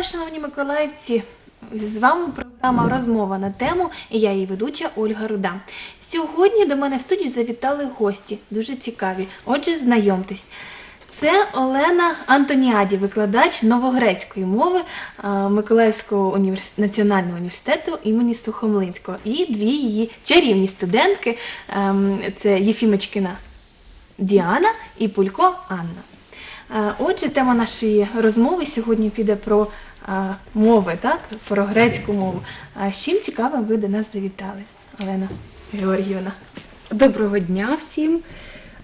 Вас, шановні миколаївці! З вами програма Розмова на тему і я її ведуча Ольга Руда. Сьогодні до мене в студію завітали гості, дуже цікаві. Отже, знайомтесь. Це Олена Антоніаді, викладач новогрецької мови Миколаївського універс... національного університету імені Сухомлинського. І дві її чарівні студентки ем, це Єфімочкина Діана і Пулько Анна. Отже, тема нашої розмови сьогодні піде про мови, так? Про грецьку мову. А з чим цікавим ви до нас завітали, Олена Георгіївна? Доброго дня всім.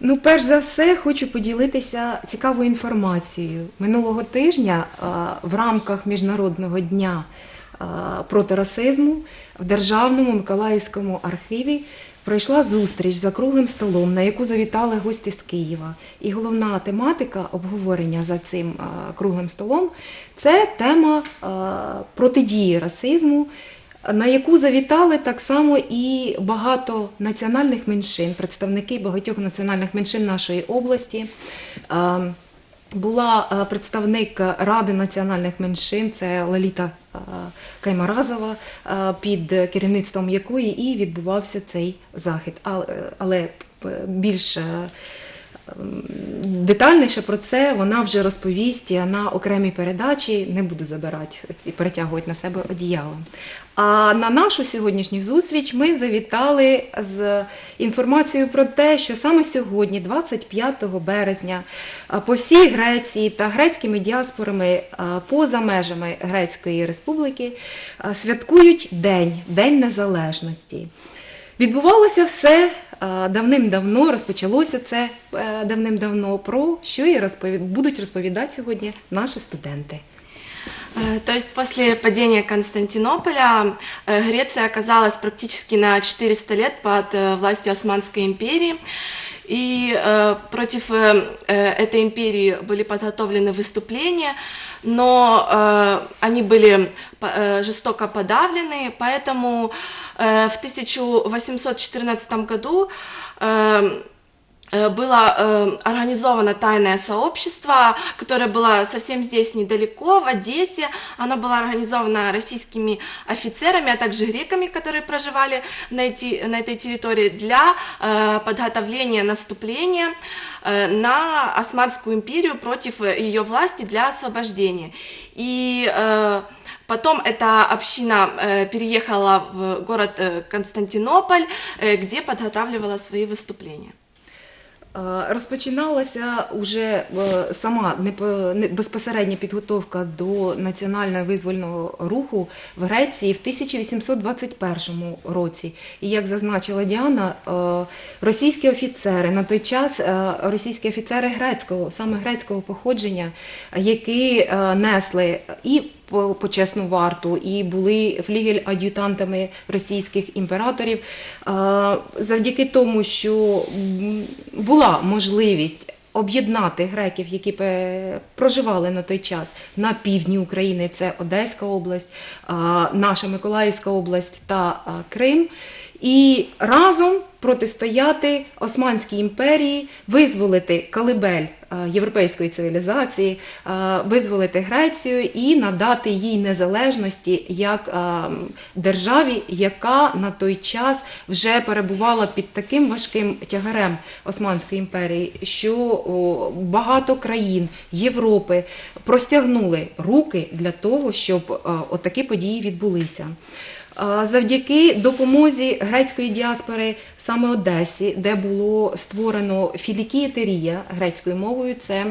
Ну, перш за все, хочу поділитися цікавою інформацією. Минулого тижня в рамках Міжнародного дня проти расизму в Державному Миколаївському архіві пройшла зустріч за круглим столом, на яку завітали гості з Києва. І головна тематика обговорення за цим круглим столом це тема протидії расизму на яку завітали так само і багато національних меншин, представники багатьох національних меншин нашої області. Була е, представник Ради національних меншин, це Леліта е, Каймаразова, е, під керівництвом якої і відбувався цей захід. Але- більш Ем, Детальніше про це вона вже розповість на окремій передачі. Не буду забирати і перетягувати на себе одіялом. А на нашу сьогоднішню зустріч ми завітали з інформацією про те, що саме сьогодні, 25 березня, по всій Греції та грецькими діаспорами поза межами Грецької республіки святкують День, День Незалежності. Відбувалося все давним-давно, розпочалося це е, давним-давно, про що і розпові... будуть розповідати сьогодні наші студенти. Э, То есть после падения Константинополя э, Греция оказалась практически на 400 лет под э, властью Османской империи. И э, против э, э, этой империи были подготовлены выступления, но э, они были по- э, жестоко подавлены, поэтому э, в 1814 году э, э, было э, организовано тайное сообщество, которое было совсем здесь недалеко, в Одессе. Оно было организовано российскими офицерами, а также греками, которые проживали на, эти, на этой территории для э, подготовления наступления э, на Османскую империю против э, ее власти для освобождения. И э, Потом эта община э, переехала в город э, Константинополь, э, где подготавливала свои выступления. Е, Розпочиналася уже е, сама безпосередня підготовка до національного визвольного руху в Греції в 1821 році. І як зазначила Діана, е, російські офіцери на той час російські офіцери грецького, саме грецького походження, які несли і почесну варту і були флігель-ад'ютантами російських імператорів. Завдяки тому, що була можливість об'єднати греків, які проживали на той час на півдні України, це Одеська область, наша Миколаївська область та Крим. І разом протистояти Османській імперії, визволити Калибель е, європейської цивілізації, е, визволити Грецію і надати їй незалежності як е, державі, яка на той час вже перебувала під таким важким тягарем Османської імперії, що багато країн Європи простягнули руки для того, щоб отакі події відбулися. Завдяки допомозі грецької діаспори саме Одесі, де було створено філікієтерія грецькою мовою, це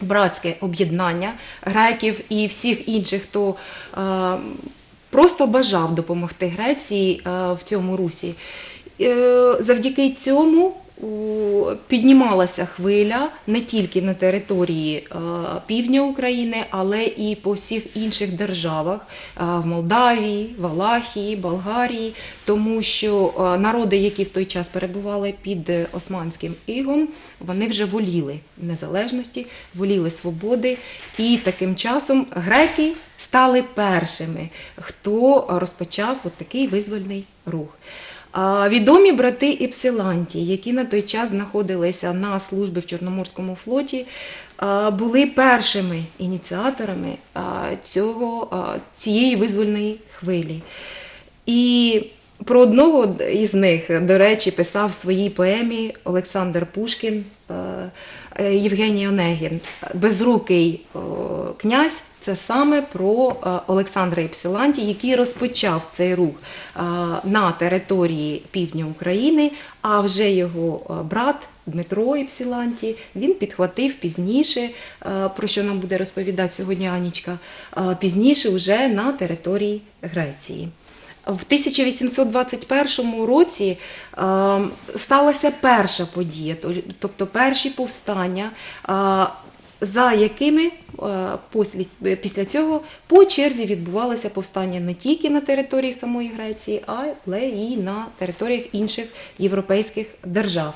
братське об'єднання греків і всіх інших, хто просто бажав допомогти Греції в цьому русі. Е, Завдяки цьому піднімалася хвиля не тільки на території е, півдня України, але і по всіх інших державах е, в Молдавії, Валахії, Болгарії, тому що е, народи, які в той час перебували під османським ігом, вони вже воліли незалежності, воліли свободи, і таким часом греки стали першими, хто розпочав от такий визвольний рух. Відомі брати Іпсиланті, які на той час знаходилися на службі в Чорноморському флоті, були першими ініціаторами цього, цієї визвольної хвилі. І про одного із них, до речі, писав в своїй поемі Олександр Пушкін, Євгеній Онегін. Безрукий князь це саме про е, Олександра Іпсиланті, який розпочав цей рух е, на території півдня України, а вже його е, брат. Дмитро Іпсиланті, він підхватив пізніше, про що нам буде розповідати сьогодні Анічка, пізніше вже на території Греції. В 1821 році сталася перша подія, тобто перші повстання, за якими е, після цього по черзі відбувалося повстання не тільки на території самої Греції, але і на територіях інших європейських держав.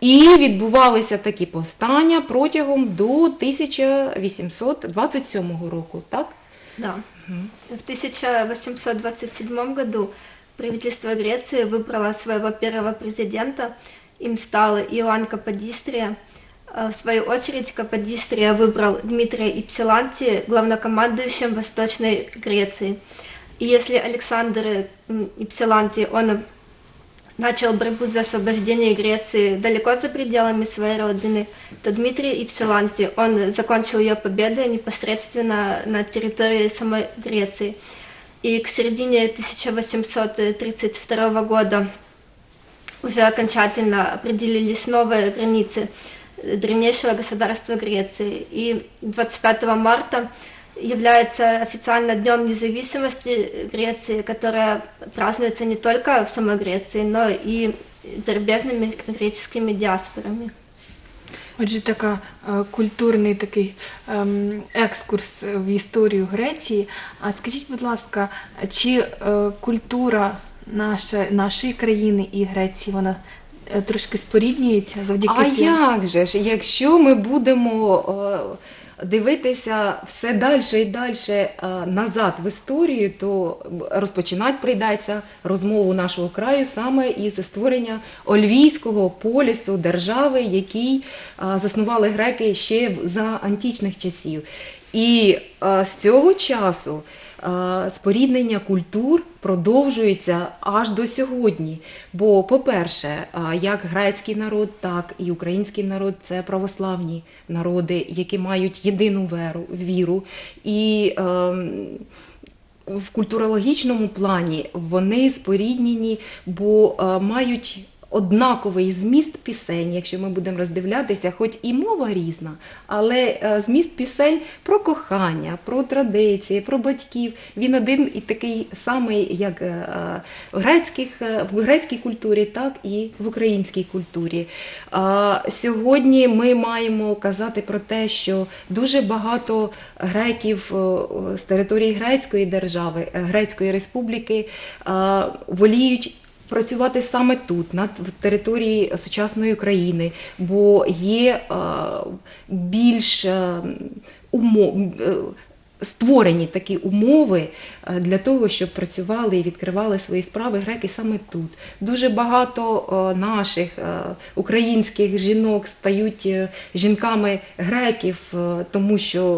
І відбувалися такі повстання протягом до 1827 року, так? Да. В 1827 году правительство Греции выбрало своего первого президента. Им стал Иоанн Каподистрия. А В свою очередь Каподистрия выбрал Дмитрия Ипсиланти главнокомандующим Восточной Греции. И если Александр Ипсиланти, он начал борьбу за освобождение Греции далеко за пределами своей родины, то Дмитрий Ипсиланти, он закончил ее победой непосредственно на территории самой Греции. И к середине 1832 года уже окончательно определились новые границы э, древнейшего государства Греции. И 25 марта является официально Днем независимости Греции, которая празднуется не только в самой Греции, но и зарубежными греческими диаспорами. Отже, така е, культурний такий ем, екскурс в історію Греції. А скажіть, будь ласка, чи е, культура наша, нашої країни і Греції вона трошки споріднюється завдяки А цим? як же ж, якщо ми будемо е, дивитися все далі і далі е, назад в історію, то розпочинати прийдеться розмову нашого краю саме із створення Ольвійського полісу держави, який е, заснували греки ще за античних часів. І е, з цього часу е, споріднення культур продовжується аж до сьогодні. Бо, по-перше, е, як грецький народ, так і український народ це православні народи, які мають єдину веру, віру. І ем, в культурологічному плані вони споріднені, бо е, мають однаковий зміст пісень, якщо ми будемо роздивлятися, хоч і мова різна, але е, зміст пісень про кохання, про традиції, про батьків. Він один і такий самий, як е, е, в, грецьких, в грецькій культурі, так і в українській культурі. Сьогодні ми маємо казати про те, що дуже багато греків з території грецької держави, Грецької республіки воліють. Працювати саме тут, на території сучасної України, бо є е, більш е, умов, е, створені такі умови е, для того, щоб працювали і відкривали свої справи греки саме тут. Дуже багато е, наших е, українських жінок стають жінками греків, тому що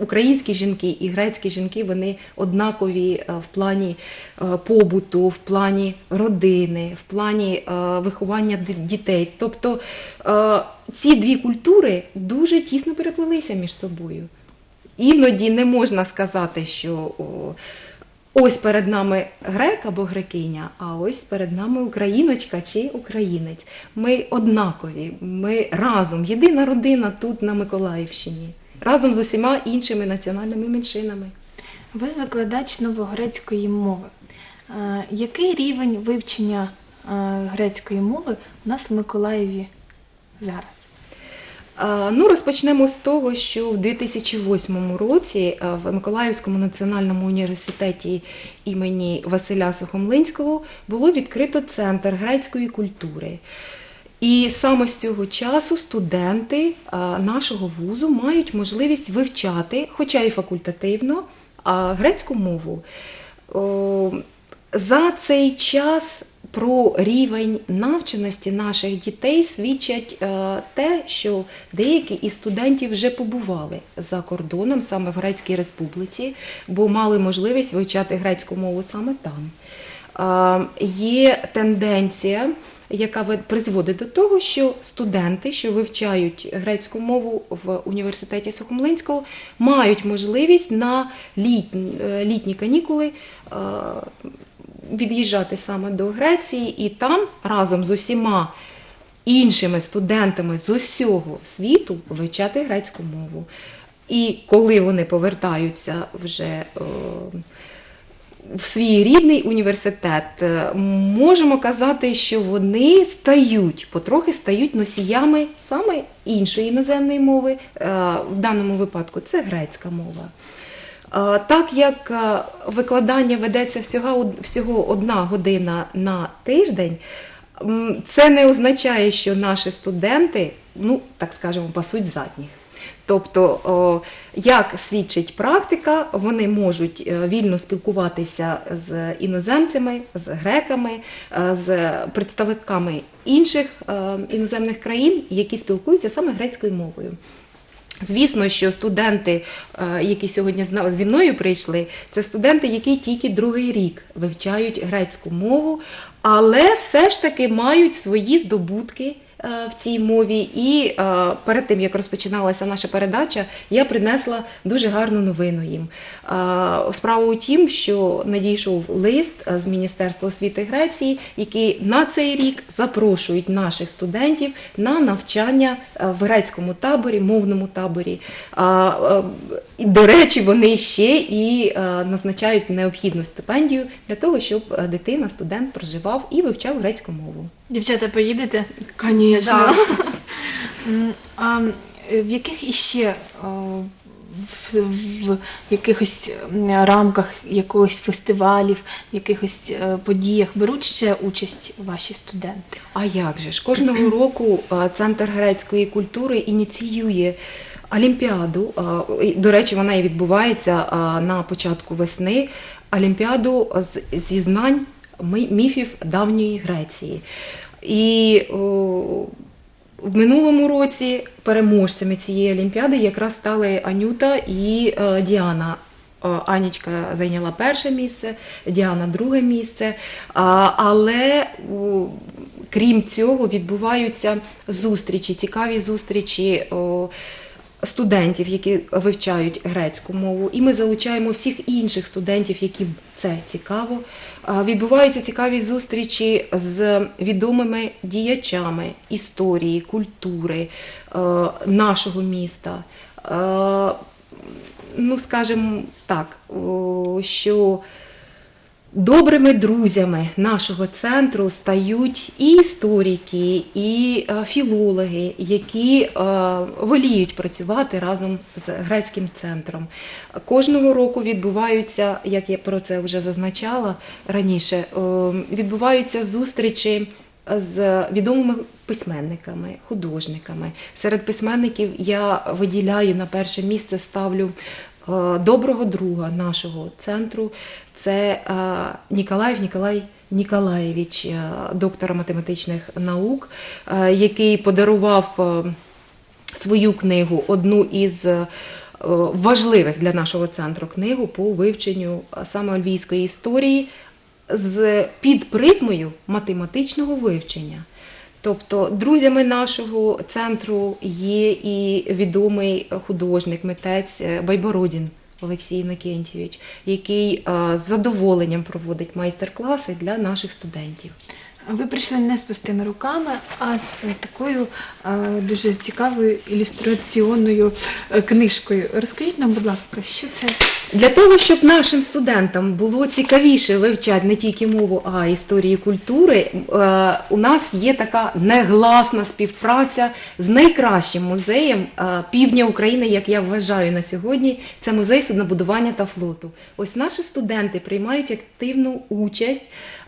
українські жінки і грецькі жінки вони однакові в плані побуту, в плані родини, в плані виховання дітей. Тобто ці дві культури дуже тісно переплелися між собою. Іноді не можна сказати, що ось перед нами грек або грекиня, а ось перед нами україночка чи українець. Ми однакові, ми разом, єдина родина тут на Миколаївщині, разом з усіма іншими національними меншинами. Ви викладач новогрецької мови. Е, Який рівень вивчення е, грецької мови у нас в Миколаєві зараз? А, Ну, розпочнемо з того, що в 2008 році в Миколаївському національному університеті імені Василя Сухомлинського було відкрито центр грецької культури. І саме з цього часу студенти нашого вузу мають можливість вивчати, хоча й факультативно, грецьку мову. За цей час про рівень навченості наших дітей свідчать е, те, що деякі із студентів вже побували за кордоном, саме в Грецькій Республіці, бо мали можливість вивчати грецьку мову саме там. Е, Є тенденція, яка призводить до того, що студенти, що вивчають грецьку мову в університеті Сухомлинського, мають можливість на літні, е, літні канікули від'їжджати саме до Греції і там разом з усіма іншими студентами з усього світу вивчати грецьку мову. І коли вони повертаються вже е, в свій рідний університет, е, можемо казати, що вони стають, потрохи стають носіями саме іншої іноземної мови. Е, В даному випадку це грецька мова. Так як е, викладання ведеться всього, всього одна година на тиждень, це не означає, що наші студенти, ну так скажемо, пасуть задніх. Тобто, як свідчить практика, вони можуть е, вільно спілкуватися з іноземцями, з греками, е, з представниками інших іноземних країн, які спілкуються саме грецькою мовою. Звісно, що студенти, е, які сьогодні зі мною прийшли, це студенти, які тільки другий рік вивчають грецьку мову, але все ж таки мають свої здобутки в цій мові. І е, перед тим як розпочиналася наша передача, я принесла дуже гарну новину їм. Е, Справа у тім, що надійшов лист е, з Міністерства освіти Греції, який на цей рік запрошують наших студентів на навчання е, в грецькому таборі, мовному таборі. Е, і, До речі, вони ще і е, назначають необхідну стипендію для того, щоб е, дитина, студент проживав і вивчав грецьку мову. Дівчата, поїдете? Конечно. М, А е, в яких іще в, в якихось рамках якогось фестивалів, якихось е, подіях беруть ще участь ваші студенти? А як же ж? Кожного року е, Центр грецької культури ініціює Олімпіаду. е, До речі, вона і відбувається е, на початку весни. Олімпіаду зі знань міфів давньої Греції. І о, в минулому році переможцями цієї олімпіади якраз стали Анюта і е, Діана. Е, Анічка зайняла перше місце, Діана друге місце. Але о, крім цього відбуваються зустрічі, цікаві зустрічі. о, Студентів, які вивчають грецьку мову, і ми залучаємо всіх інших студентів, яким це цікаво. Відбуваються цікаві зустрічі з відомими діячами історії, культури е, нашого міста. Е, Ну, скажімо так, що добрими друзями нашого центру стають і історики, і е, філологи, які е, воліють працювати разом з грецьким центром. Кожного року відбуваються, як я про це вже зазначала раніше, е, відбуваються зустрічі. З відомими письменниками, художниками. Серед письменників я виділяю на перше місце ставлю доброго друга нашого центру. Це е, Ніколаєв Ніколай Ніколаєвич, е, доктор математичних наук, е, який подарував е, свою книгу, одну із е, важливих для нашого центру книгу по вивченню е, саме львівської історії з під призмою математичного вивчення. Тобто друзями нашого центру є і відомий художник, митець е, Байбородін Олексій Іннокентьєвич, який е, з задоволенням проводить майстер-класи для наших студентів. Ви прийшли не з пустими руками, а з такою е, дуже цікавою ілюстраційною е, книжкою. Розкажіть нам, будь ласка, що це? Для того, щоб нашим студентам було цікавіше вивчати не тільки мову, а й історії культури, е, у нас є така негласна співпраця з найкращим музеєм півдня України, як я вважаю на сьогодні. Це музей суднобудування та флоту. Ось наші студенти приймають активну участь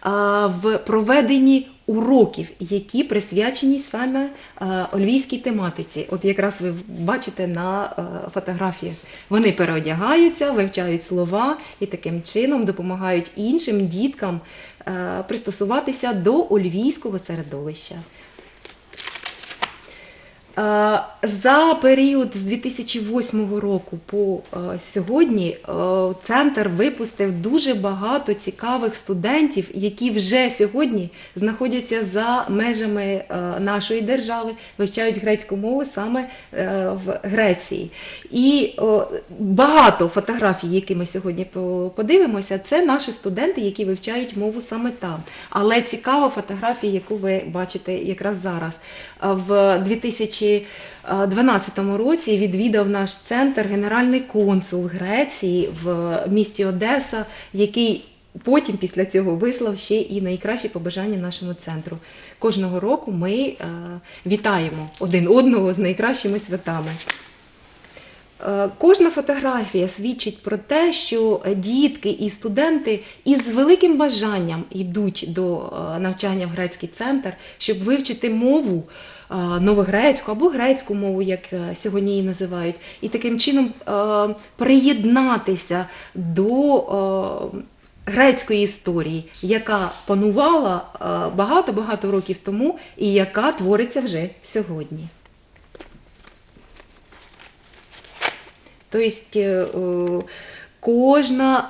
в проведенні уроків, які присвячені саме ольвійській тематиці. От якраз ви бачите на е, фотографіях. Вони переодягаються, вивчають слова і таким чином допомагають іншим діткам е, пристосуватися до ольвійського середовища. Е, За період з 2008 року по е, сьогодні е, центр випустив дуже багато цікавих студентів, які вже сьогодні знаходяться за межами нашої держави, вивчають грецьку мову саме в Греції. І багато фотографій, які ми сьогодні подивимося, це наші студенти, які вивчають мову саме там. Але цікава фотографія, яку ви бачите якраз зараз. А В 2012 році відвідав наш центр генеральний консул Греції в місті Одеса, який потім після цього вислав ще і найкращі побажання нашому центру. Кожного року ми е, вітаємо один одного з найкращими святами. Е, Кожна фотографія свідчить про те, що дітки і студенти із великим бажанням йдуть до е, навчання в грецький центр, щоб вивчити мову е, новогрецьку або грецьку мову, як е, сьогодні її називають, і таким чином е, приєднатися до е, грецької історії, яка панувала е, багато-багато років тому і яка твориться вже сьогодні. Тобто е, кожна,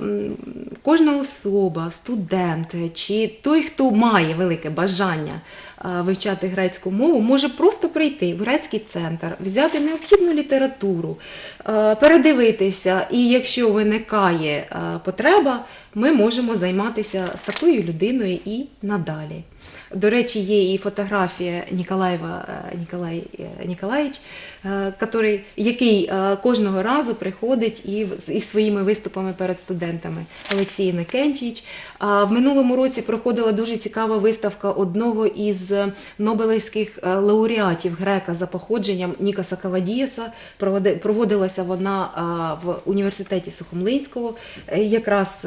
е, кожна особа, студент чи той, хто має велике бажання е, вивчати грецьку мову, може просто прийти в грецький центр, взяти необхідну літературу, е, передивитися, і якщо виникає потреба, ми можемо займатися з такою людиною і надалі. До речі, є і фотографія Ніколаєва е, Ніколай е, Ніколаїч, е, який кожного разу приходить і із своїми виступами перед студентами. Олексій. А В минулому році проходила дуже цікава виставка одного із нобелівських е, лауреатів грека за походженням Нікаса Кавадієса. Проводилася вона в університеті Сухомлинського. Якраз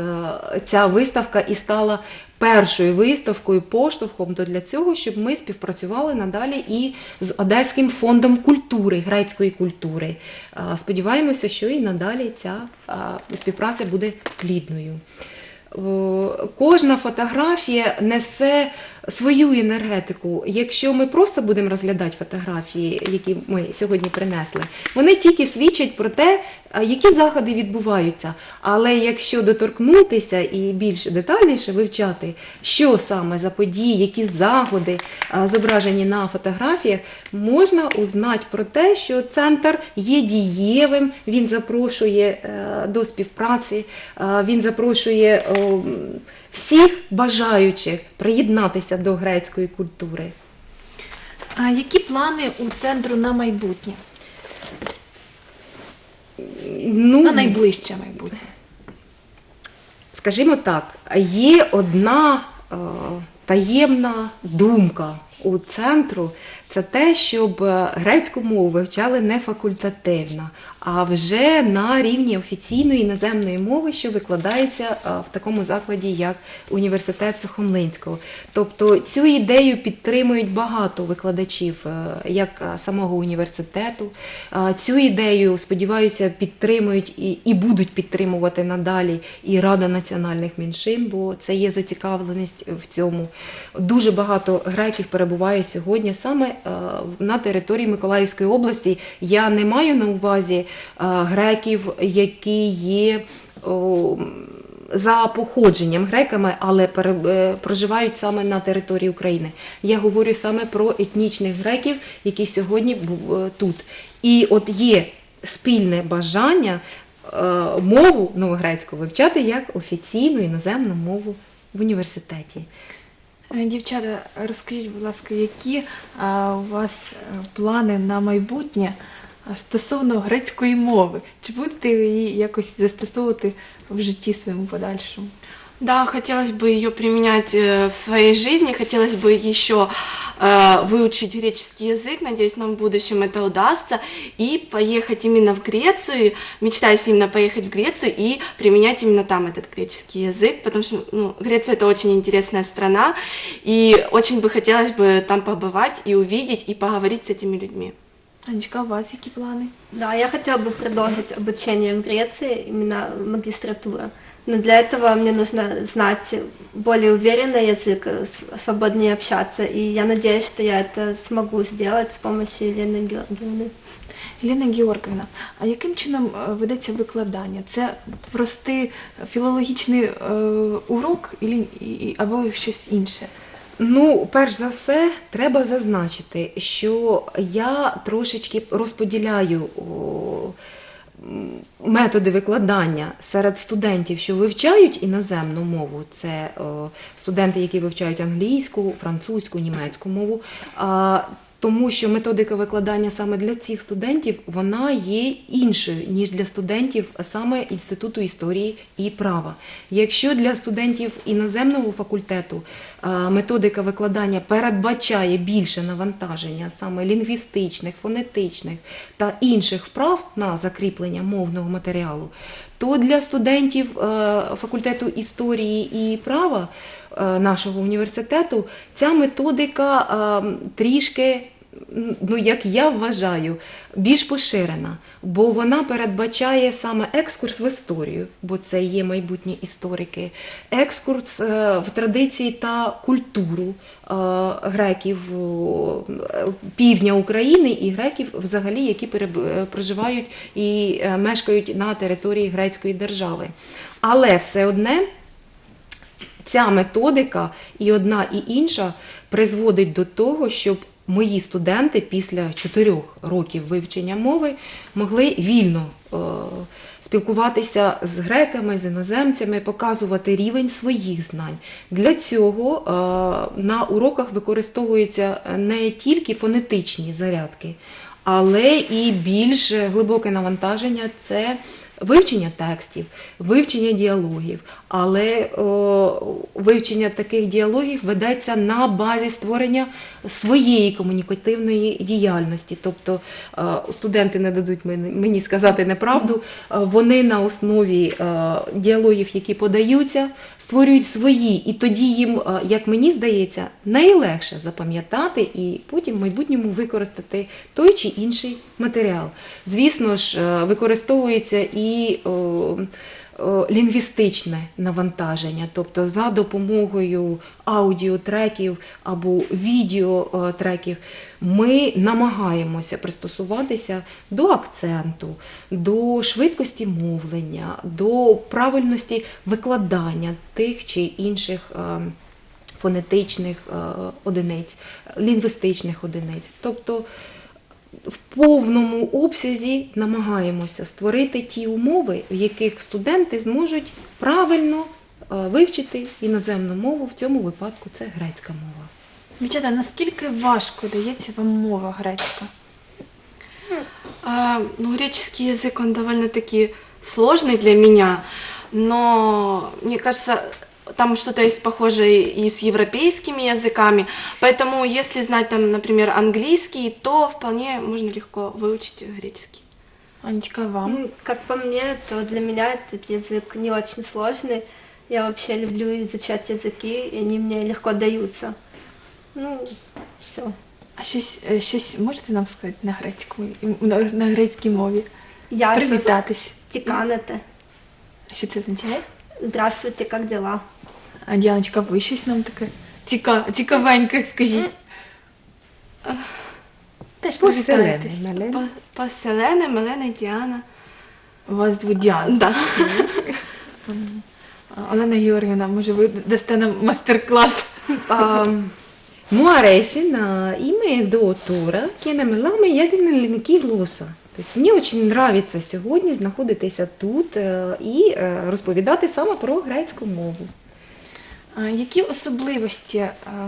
ця виставка і стала першою виставкою, поштовхом до для цього, щоб ми співпрацювали надалі і з Одеським фондом культури, грецької культури. Сподіваємося, що і надалі ця співпраця буде плідною. Кожна фотографія несе свою енергетику. Якщо ми просто будемо розглядати фотографії, які ми сьогодні принесли, вони тільки свідчать про те, які заходи відбуваються. Але якщо доторкнутися і більш детальніше вивчати, що саме за події, які заходи зображені на фотографіях, можна узнати про те, що центр є дієвим, він запрошує е, до співпраці, е, він запрошує всіх бажаючих приєднатися до грецької культури. А які плани у центру на майбутнє? Ну, На найближче майбутнє? скажімо так, є одна е, таємна думка у центру. Це те, щоб е, грецьку мову вивчали не факультативно, а вже на рівні офіційної іноземної мови, що викладається е, в такому закладі, як університет Сухомлинського. Тобто цю ідею підтримують багато викладачів, е, як самого університету. Цю ідею, сподіваюся, підтримують і, і будуть підтримувати надалі і Рада національних меншин, бо це є зацікавленість в цьому. Дуже багато греків перебуває сьогодні саме е, на території Миколаївської області. Я не маю на увазі е, греків, які є. за походженням греками, але е, проживають саме на території України. Я говорю саме про етнічних греків, які сьогодні тут. І от є спільне бажання мову новогрецьку вивчати як офіційну іноземну мову в університеті. Е, Дівчата, розкажіть, будь ласка, які а, у вас е, плани на майбутнє стосовно грецької мови? Чи будете ви її якось застосовувати в житті своєму подальшому? Да, хотелось бы ее применять э, в своей жизни, хотелось бы еще э, выучить греческий язык, надеюсь, нам в будущем это удастся, и поехать именно в Грецию, мечтаюсь именно поехать в Грецию и применять именно там этот греческий язык, потому что ну, Греция это очень интересная страна, и очень бы хотелось бы там побывать и увидеть, и поговорить с этими людьми. Анечка, а у вас які плани? Да, я хотела бы продолжить обучение в Греции, именно магистратура. Но для этого мне нужно знать более уверенный язык, э, с- свободнее общаться. И я надеюсь, что я это смогу сделать с помощью Елены Георгиевны. Єліна Георгівна, а яким чином е, ведеться викладання? Це простий філологічний е, урок ілі- і- і- або щось інше? Ну, перш за все, треба зазначити, що я трошечки розподіляю о, м, методи викладання серед студентів, що вивчають іноземну мову. Це студенти, які вивчають англійську, французьку, німецьку мову. Тому що методика викладання саме для цих студентів вона є іншою, ніж для студентів саме Інституту історії і права. Якщо для студентів іноземного факультету методика викладання передбачає більше навантаження саме лінгвістичних, фонетичних та інших вправ на закріплення мовного матеріалу, то для студентів факультету історії і права нашого університету ця методика е, трішки. Ну, як я вважаю, більш поширена, бо вона передбачає саме екскурс в історію, бо це є майбутні історики, екскурс е, в традиції та культуру е, греків е, півдня України і греків, взагалі, які е, проживають і е, мешкають на території грецької держави. Але все одне ця методика і одна, і інша призводить до того, щоб мої студенти після чотирьох років вивчення мови могли вільно е, спілкуватися з греками, з іноземцями, показувати рівень своїх знань. Для цього е, на уроках використовуються не тільки фонетичні зарядки, але і більш глибоке навантаження це вивчення текстів, вивчення діалогів. Але о, вивчення таких діалогів ведеться на базі створення своєї комунікативної діяльності. Тобто е, студенти не дадуть мені, сказати неправду, е, вони на основі е, діалогів, які подаються, створюють свої, і тоді їм, як мені здається, найлегше запам'ятати і потім в майбутньому використати той чи інший матеріал. Звісно ж, використовується і о, о, лінгвістичне навантаження, тобто за допомогою аудіотреків або відеотреків ми намагаємося пристосуватися до акценту, до швидкості мовлення, до правильності викладання тих чи інших. е, Фонетичних е, одиниць, лінгвістичних одиниць. Тобто в повному обсязі намагаємося створити ті умови, в яких студенти зможуть правильно е, вивчити іноземну мову. В цьому випадку це грецька мова. Дівчата, наскільки важко дається вам мова грецька? А, ну, греческий язык, он довольно-таки сложный для меня, но мне кажется, там что-то есть похожее и с европейскими языками, поэтому если знать там, например, английский, то вполне можно легко выучить греческий. Анечка, вам? Ну, как по мне, то для меня этот язык не очень сложный. Я вообще люблю изучать языки, и они мне легко даются. Ну, все. А щось, е, щось можете нам сказати на грецькому на, на грецькій мові? Я Привітатись. Тиканете. А що це означає? Здравствуйте, как дела? А Діаночка, ви щось нам таке Ціка... цікавеньке, скажіть. Теж поселене. По... Поселене, Мелена, Діана. Вас звуть Діана. Да. Олена Георгівна, може, ви дасте нам мастер-клас? Му ареші на іме до тура, кіне меламе єдине лінки лоса. То Мені дуже подобається сьогодні знаходитися тут е, і е, розповідати саме про грецьку мову. Е, які особливості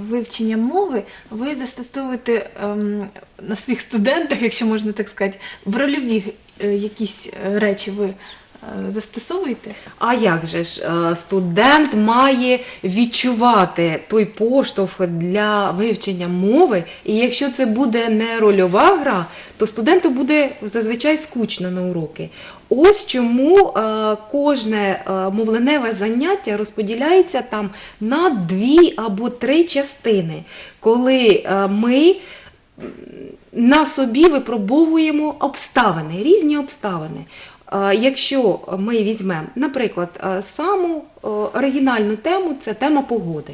вивчення мови ви застосовуєте ем, на своїх студентах, якщо можна так сказати, в рольові якісь речі ви застосовуєте? А як же ж, е, студент має відчувати той поштовх для вивчення мови, і якщо це буде не рольова гра, то студенту буде зазвичай скучно на уроки. Ось чому е, кожне е, мовленеве заняття розподіляється там на дві або три частини, коли е, ми на собі випробовуємо обставини, різні обставини. Якщо ми візьмемо, наприклад, саму оригінальну тему це тема погоди.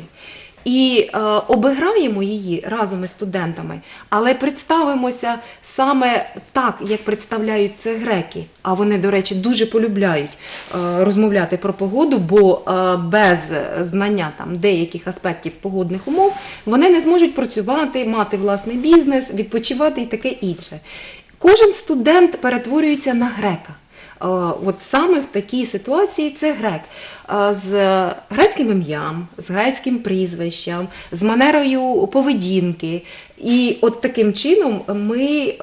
І е, обіграємо її разом із студентами, але представимося саме так, як представляють це греки. А вони, до речі, дуже полюбляють е, розмовляти про погоду, бо е, без знання там деяких аспектів погодних умов вони не зможуть працювати, мати власний бізнес, відпочивати і таке інше. Кожен студент перетворюється на грека. От саме в такій ситуації це грек з грецьким ім'ям, з грецьким прізвищем, з манерою поведінки. І от таким чином ми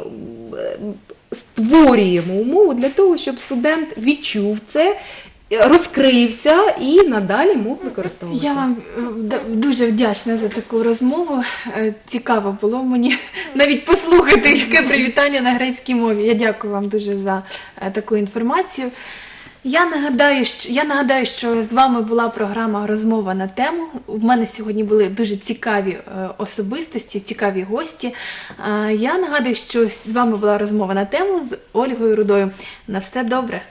створюємо умову для того, щоб студент відчув це, розкрився і надалі мог використовувати. Я вам е, дуже вдячна за таку розмову. Е, Цікаво було мені навіть послухати, яке привітання на грецькій мові. Я дякую вам дуже за е, таку інформацію. Я нагадаю, що я нагадаю, що з вами була програма Розмова на тему. В мене сьогодні були дуже цікаві особистості, цікаві гості. Я нагадую, що з вами була розмова на тему з Ольгою Рудою. На все добре.